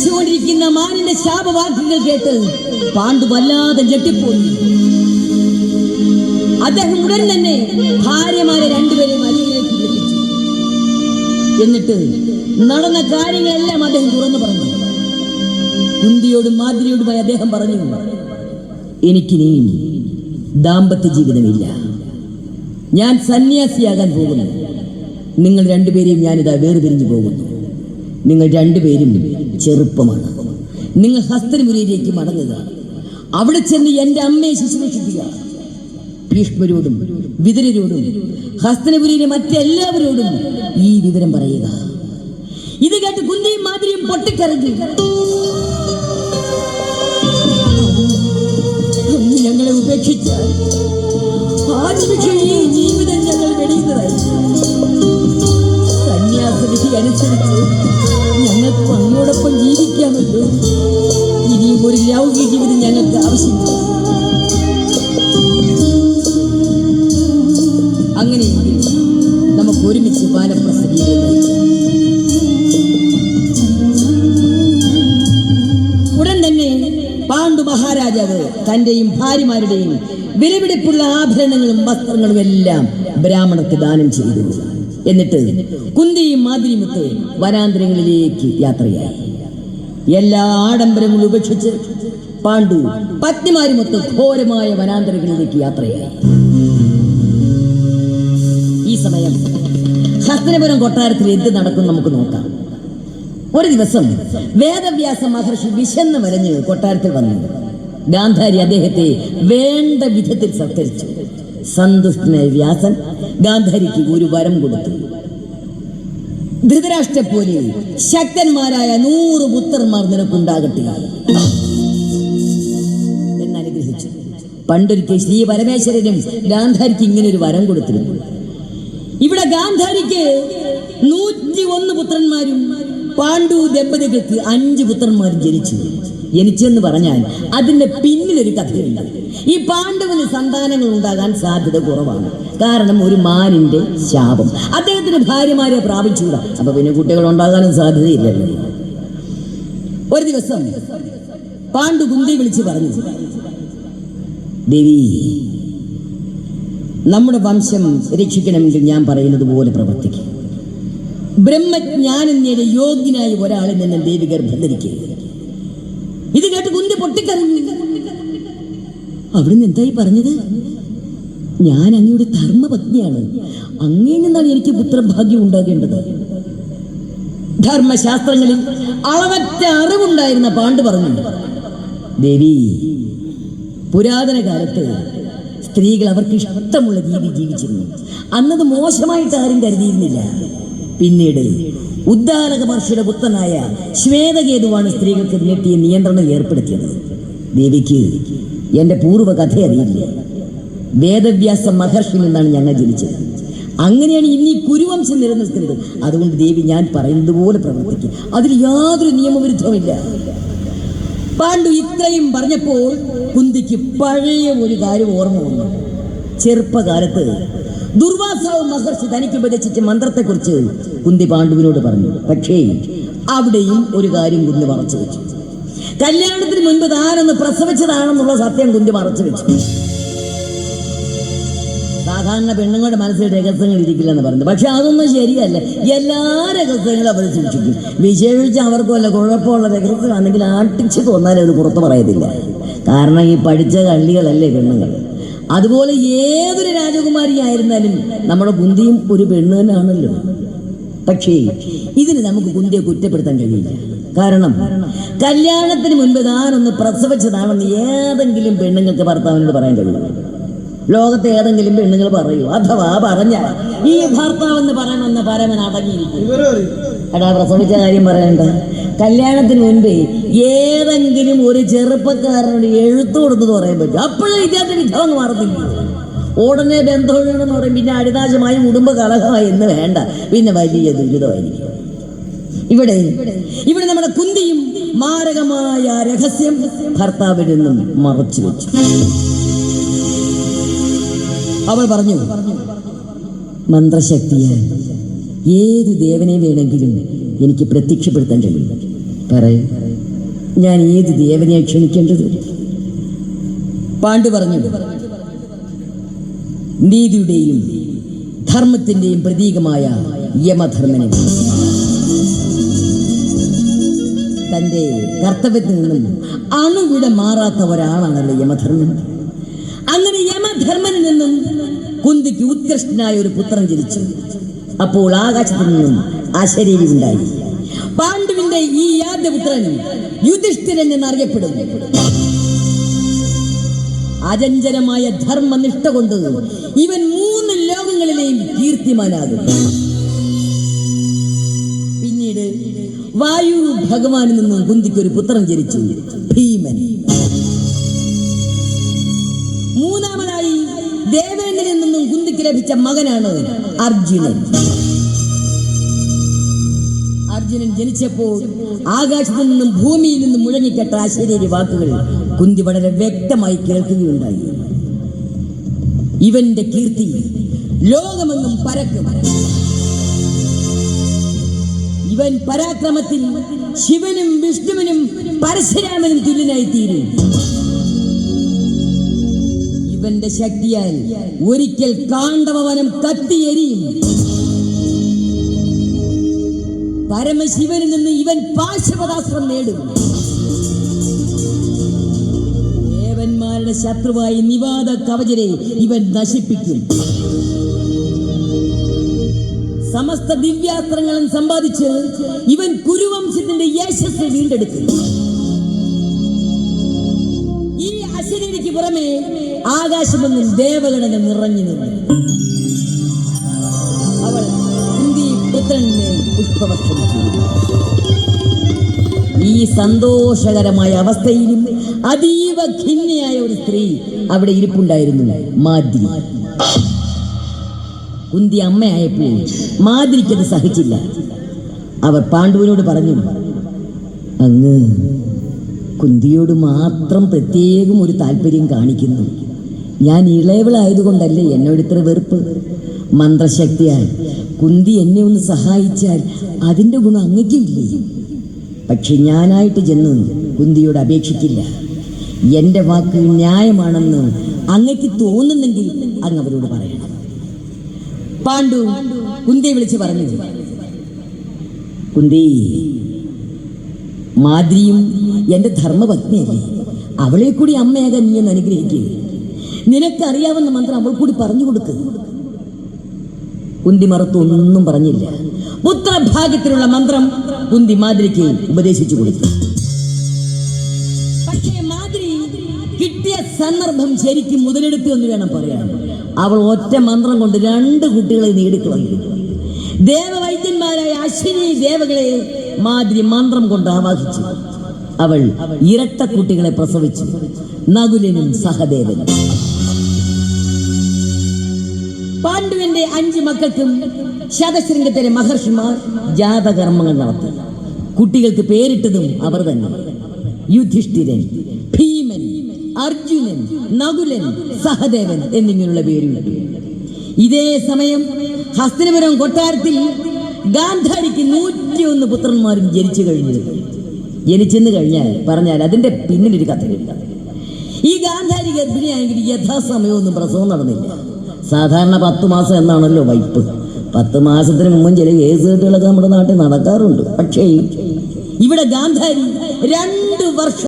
വിളിച്ചുകൊണ്ടിരിക്കുന്ന മാനിന്റെ ശാപവാക്യങ്ങൾ കേട്ട് പാണ്ഡു വല്ലാതെ ഞെട്ടിപ്പോയി. അദ്ദേഹം ഉടൻ തന്നെ ഭാര്യമാരെ രണ്ടുപേരും അരികിലേക്ക് എന്നിട്ട് നടന്ന കാര്യങ്ങളെല്ലാം അദ്ദേഹം തുറന്നു പറഞ്ഞു. കുന്തിയോടും മാതിരിയോടുമായി അദ്ദേഹം പറഞ്ഞു എനിക്കിനിയും ദാമ്പത്യ ജീവിതമില്ല. ഞാൻ സന്യാസിയാകാൻ പോകുന്നു. നിങ്ങൾ രണ്ടുപേരെയും ഞാനിതാ വേർപിരിഞ്ഞു പോകുന്നു. നിങ്ങൾ രണ്ടുപേരും ചെറുപ്പമാണ്. നിങ്ങൾ ഹസ്തനപുരിയിലേക്ക് മടങ്ങുക. അവിടെ ചെന്ന് എന്റെ അമ്മയെ ശുശ്രൂഷിക്കുക. ഭീഷ്മരോടും വിതരരോടും ഹസ്തനപുരിയിലെ മറ്റെല്ലാവരോടും ഈ വിവരം പറയുക. ഇത് കേട്ട് കുന്തിയും മാതിരിയും പൊട്ടിക്കരഞ്ഞു. തന്റെയും ഭാര്യമാരുടെയും വിലപിടിപ്പുള്ള ആഭരണങ്ങളും വസ്ത്രങ്ങളും എല്ലാം ബ്രാഹ്മണർക്ക് ദാനം ചെയ്തു. എന്നിട്ട് കുന്തിയും മാതിരിമുത്ത് വനാന്തരങ്ങളിലേക്ക് യാത്രയായി. എല്ലാ ആഡംബരങ്ങളും ഉപേക്ഷിച്ച് പാണ്ഡു പത്നിമാരുമൊത്ത് ഘോരമായ വനാന്തരങ്ങളിലേക്ക് യാത്രയായി. ഈ സമയം ഹസ്തനപുരം കൊട്ടാരത്തിൽ എന്ത് നടക്കും നമുക്ക് നോക്കാം. ഒരു ദിവസം വേദവ്യാസ മഹർഷി വിശന്ന് വരഞ്ഞ് കൊട്ടാരത്തിൽ വന്നു. ഗാന്ധാരി അദ്ദേഹത്തെ വേണ്ട വിധത്തിൽ സത്കരിച്ചു. സന്തുഷ്ടനായ വ്യാസൻ ഗാന്ധാരിക്ക് ഒരു വരം കൊടുത്തു. ധൃതരാഷ്ട്ര പോലെ ശക്തന്മാരായ നൂറ് പുത്രന്മാർ നിനക്കുണ്ടാകട്ടെ എന്നനുഗ്രഹിച്ചു പണ്ടൊരിക്കൽ ശ്രീ പരമേശ്വരനും ഗാന്ധാരിക്ക് ഇങ്ങനെ ഒരു വരം കൊടുത്തിരുന്നു ഇവിടെ ഗാന്ധാരിക്ക് നൂറ്റി ഒന്ന് പുത്രന്മാരും പാണ്ഡു ദമ്പതികൾക്ക് അഞ്ച് പുത്രന്മാരും ജനിച്ചു. ജനിച്ചെന്ന് പറഞ്ഞാൽ അതിന്റെ പിന്നിലൊരു കഥയുണ്ട്. ഈ പാണ്ഡവന് സന്താനങ്ങൾ ഉണ്ടാകാൻ സാധ്യത കുറവാണ്. കാരണം ഒരു മാനിന്റെ ശാപം. അദ്ദേഹത്തിന് ഭാര്യമാരെ പ്രാപിച്ചുകൂടാ. അപ്പൊ പിന്നെ കുട്ടികൾ ഉണ്ടാകാനും സാധ്യതയില്ലല്ലോ. ഒരു ദിവസം പാണ്ഡു കുന്തി വിളിച്ച് പറഞ്ഞു ദേവി നമ്മുടെ വംശം രക്ഷിക്കണമെങ്കിൽ ഞാൻ പറയുന്നത് പോലെ പ്രവർത്തിക്കും. ബ്രഹ്മജ്ഞാനം നേടിയ യോഗ്യനായ ഒരാളിൽ നിന്ന് ദേവി ഗർഭം ധരിക്കുക ഇത് കേട്ട് കുന്തി പൊട്ടിക്കറിഞ്ഞു അവിടുന്ന് എന്തായി പറഞ്ഞത്? ഞാൻ അങ്ങയുടെ ധർമ്മപത്നിയാണ്. അങ്ങയിൽ നിന്നാണ് എനിക്ക് പുത്രഭാഗ്യം ഉണ്ടാകേണ്ടത്. ധർമ്മശാസ്ത്രങ്ങളിൽ അളവറ്റ അറിവുണ്ടായിരുന്ന പാണ്ഡു പറഞ്ഞു ദേവി പുരാതന കാലത്ത് സ്ത്രീകൾ അവർക്ക് ഇഷ്ടമുള്ള രീതി ജീവിച്ചിരുന്നു. അന്നത് മോശമായിട്ട് ആരും കരുതിയിരുന്നില്ല. പിന്നീട് ഉദ്ദാലക മഹർഷിയുടെ പുത്രനായ ശ്വേതകേതുവാണ് സ്ത്രീകൾക്ക് നീട്ടിയ നിയന്ത്രണം ഏർപ്പെടുത്തിയത്. ദേവിക്ക് എന്റെ പൂർവ കഥ അറിയില്ല? വേദവ്യാസ മഹർഷി നിന്നാണ് ഞങ്ങൾ ജനിച്ചത്. അങ്ങനെയാണ് ഇനി കുരുവംശം നിലനിൽക്കുന്നത് അതുകൊണ്ട് ദേവി ഞാൻ പറയുന്നത് പോലെ പ്രവർത്തിക്കും. അതിൽ യാതൊരു നിയമവിരുദ്ധവുമില്ല. പാണ്ഡു ഇത്രയും പറഞ്ഞപ്പോൾ കുന്തിക്ക് പഴയ ഒരു കാര്യം ഓർമ്മ വന്നു. ചെറുപ്പകാലത്ത് ദുർവാസാവ് മഹർഷി തനിക്ക് ഉപദേശിച്ച മന്ത്രത്തെക്കുറിച്ച് കുന്തി പാണ്ഡുവിനോട് പറഞ്ഞു. പക്ഷേ അവിടെയും ഒരു കാര്യം കുന്തി മറച്ചു വെച്ചു. കല്യാണത്തിന് മുൻപ് താനൊന്ന് പ്രസവിച്ചതാണെന്നുള്ള സത്യം കുന്തി മറച്ചു വെച്ചു. സാധാരണ പെണ്ണുങ്ങളുടെ മനസ്സിൽ രഹസ്യങ്ങൾ ഇരിക്കില്ലെന്ന് പറഞ്ഞു. പക്ഷെ അതൊന്നും ശരിയല്ല. എല്ലാ രഹസ്യങ്ങളും അവർ സൂക്ഷിക്കും. വിശേഷിച്ച് അവർക്ക് വല്ല കുഴപ്പമുള്ള രഹസ്യമാണെങ്കിൽ ആട്ടിച്ച് തോന്നാലും അത് പുറത്ത് പറയത്തില്ല. കാരണം ഈ പഠിച്ച കള്ളികളല്ലേ പെണ്ണുങ്ങൾ. അതുപോലെ ഏതൊരു രാജകുമാരി ആയിരുന്നാലും നമ്മുടെ കുന്തിയും ഒരു പെണ്ണ് തന്നെയാണല്ലോ. പക്ഷേ ഇതിന് നമുക്ക് കുന്തിയെ കുറ്റപ്പെടുത്താൻ കഴിയില്ല. കാരണം കല്യാണത്തിന് മുൻപ് താനൊന്ന് പ്രസവിച്ചതാണെന്ന് ഏതെങ്കിലും പെണ്ണുങ്ങൾക്ക് ഭർത്താവിനോട് പറയാൻ കഴിയുള്ളൂ ലോകത്തെ ഏതെങ്കിലും പെണ്ണുങ്ങൾ പറയൂ. അഥവാ പറഞ്ഞ ഈ ഭർത്താവ് എന്ന് പറയണമെന്ന് പരമൻ അടങ്ങിയിരിക്കും എടാ പ്രസവിച്ച കാര്യം പറയണ്ട. കല്യാണത്തിന് മുൻപേ ഏതെങ്കിലും ഒരു ചെറുപ്പക്കാരനോട് എഴുത്തു കൊടുത്തത് പറയാൻ പറ്റും. അപ്പോഴും ഇദ്ദേഹത്തിന് വിധം മാറത്തില്ല. ഉടനെ ബന്ധമൊഴിയണമെന്ന് പറയും പിന്നെ അടിതാശമായി കുടുംബ കലഹമായി എന്ന് വേണ്ട. പിന്നെ വലിയ ദുരിതമായിരിക്കും. ഇവിടെ ഇവിടെ നമ്മുടെ കുന്തിയും മാരകമായ രഹസ്യം ഭർത്താവിൽ നിന്നും മറച്ചു വെച്ചു. അവൾ പറഞ്ഞു മന്ത്രശക്തിയാൽ ഏത് ദേവനെ വേണമെങ്കിലും എനിക്ക് പ്രത്യക്ഷപ്പെടുത്താൻ കഴിയും പറയൂ ഞാൻ ഏത് ദേവനെ ക്ഷണിക്കേണ്ടത്? പാണ്ഡു പറഞ്ഞു നീതിയുടെയും ധർമ്മത്തിന്റെയും പ്രതീകമായ യമധർമ്മനെ തന്റെ കർത്തവ്യത്തിൽ നിന്നും അണുവിടെ മാറാത്ത ഒരാളാണല്ലോ യമധർമ്മൻ. അങ്ങനെ യമധർമ്മനിൽ നിന്നും കുന്തിക്ക് ഉത്കൃഷ്ടനായ ഒരു പുത്രൻ ജനിച്ചു. അപ്പോൾ ആകാശത്തു നിന്നും അശരീരി ഉണ്ടായി. പാണ്ഡുവിന്റെ ഈ യാദപുത്രൻ യുധിഷ്ഠിരൻ എന്നറിയപ്പെടുന്നു. അചഞ്ചലമായ ധർമ്മനിഷ്ഠ കൊണ്ട് ഇവൻ മൂന്ന് ലോകങ്ങളിലെയും കീർത്തിമാനാകും. പിന്നീട് വായു ഭഗവാനിൽ നിന്നും കുന്തിക്ക് ഒരു പുത്രൻ ജനിച്ചു ഭീമൻ. ദേവേന്ദ്രനിൽ നിന്നും കുന്തിക്ക് ലഭിച്ച മകനാണ് അർജുനൻ. അർജുനൻ ജനിച്ചപ്പോൾ ആകാശത്തു നിന്നും ഭൂമിയിൽ നിന്നും മുഴങ്ങിക്കെട്ട അശരീരി വാക്കുകൾ കുന്തി വളരെ വ്യക്തമായി കേൾക്കുകയുണ്ടായി. ഇവന്റെ കീർത്തി ലോകമെന്നും പരക്കും. ഇവൻ പരാക്രമത്തിൽ ശിവനും വിഷ്ണുവിനും പരശുരാമനും തുല്യനായി തീരും ഇവന്റെ ശക്തിയാൽ ഒരിക്കൽ കാണ്ടവനം കത്തിയെരിയും പരമശിവനിൽ നിന്ന് ഇവൻ പാശവദാസ്ത്രം നേടും. ദേവന്മാരുടെ ശത്രുവായി നിവാദ കവചരെ ഇവൻ നശിപ്പിക്കും. സമസ്ത ദിവ്യാസ്ത്രങ്ങളും സമ്പാദിച്ച് ഇവൻ കുരുവംശത്തിന്റെ യശസ് വീണ്ടെടുക്കും. ഈ അശരീരിക്ക് പുറമെ ആകാശമെന്നും ദേവഗണന നിറഞ്ഞു നിന്നു. അവൾ ഹിന്ദി പുത്രനെ പുഷ്പവർഷം ഈ സന്തോഷകരമായ അവസ്ഥയിലും അതീവ ഖിന്നയായ ഒരു സ്ത്രീ അവിടെ ഇരിപ്പുണ്ടായിരുന്നു മാദ്രി. കുന്തി അമ്മയായപ്പോൾ മാതിരിക്കത് സഹിച്ചില്ല. അവർ പാണ്ഡുവിനോട് പറഞ്ഞു അങ്ങ് കുന്തിയോട് മാത്രം പ്രത്യേകം ഒരു താല്പര്യം കാണിക്കുന്നു. ഞാൻ ഇളയവളായതുകൊണ്ടല്ലേ എന്നോട് ഇത്ര വെറുപ്പ്? മന്ത്രശക്തിയാൽ കുന്തി എന്നെ ഒന്ന് സഹായിച്ചാൽ അതിന്റെ ഗുണം അങ്ങയ്ക്കില്ലേ പക്ഷെ ഞാനായിട്ട് ചെന്ന് കുന്തിയോട് അപേക്ഷിക്കില്ല. എന്റെ വാക്ക് ന്യായമാണെന്ന് അങ്ങയ്ക്ക് തോന്നുന്നെങ്കിൽ അങ്ങ് അവരോട് പറയണം. പാണ്ഡു കുന്തിയെ വിളിച്ച് പറഞ്ഞു. കുന്തി മാതിരിയും എന്റെ ധർമ്മപത്നിയല്ലേ? അവളെ കൂടി അമ്മയാകാൻ നീ എന്ന് അനുഗ്രഹിക്കുക നിനക്കറിയാവുന്ന മന്ത്രം അവൾ കൂടി പറഞ്ഞു കൊടുക്ക്. കുന്തി മറുത്തൊന്നും പറഞ്ഞില്ല. പുത്രഭാഗ്യത്തിനുള്ള മന്ത്രം കുന്തി മാതിരിക്ക് ഉപദേശിച്ചു കൊടുത്തു. പക്ഷേ മാതിരി കിട്ടിയ സന്ദർഭം ശരിക്കും മുതലെടുത്തു എന്ന് വേണം പറയാൻ. അവൾ ഒറ്റ മന്ത്രം കൊണ്ട് രണ്ട് കുട്ടികളെ നേടിക്കളഞ്ഞു. ദേവവൈദ്യന്മാരായ അശ്വിനി ദേവകളെ മാതിരി മന്ത്രം കൊണ്ട് ആവാഹിച്ചു. അവൾ ഇരട്ട കുട്ടികളെ പ്രസവിച്ചു. നകുലനും സഹദേവനും. പാണ്ഡുവിന്റെ അഞ്ച് മക്കൾക്കും ശതശൃംഗത്തിലെ മഹർഷിമാർ ജാതകർമ്മങ്ങൾ നടത്തി. കുട്ടികൾക്ക് പേരിട്ടതും അവർ തന്നെ. യുധിഷ്ഠിരൻ ഭീമൻ അർജുനൻ നകുലൻ സഹദേവൻ എന്നിങ്ങനെയുള്ള പേരുകൾ ഇതേ സമയം ഹസ്തനപുരം കൊട്ടാരത്തിൽ ഗാന്ധാരിക്ക് നൂറ്റിയൊന്ന് പുത്രന്മാരും ജനിച്ചു കഴിഞ്ഞു. ജനിച്ചെന്ന് കഴിഞ്ഞാൽ പറഞ്ഞാൽ അതിന്റെ പിന്നിലൊരു കഥയുണ്ട്. ഈ ഗാന്ധാരി ഗർഭിണിയായെങ്കിൽ യഥാസമയമൊന്നും പ്രസവം നടന്നില്ല. സാധാരണ പത്ത് മാസം എന്നാണല്ലോ വൈപ്പ്. പത്ത് മാസത്തിന് മുമ്പും ചില കേസ് കെട്ടുകളൊക്കെ നമ്മുടെ നാട്ടിൽ നടക്കാറുണ്ട്. പക്ഷേ ഇവിടെ ഗാന്ധാരി രണ്ട് വർഷം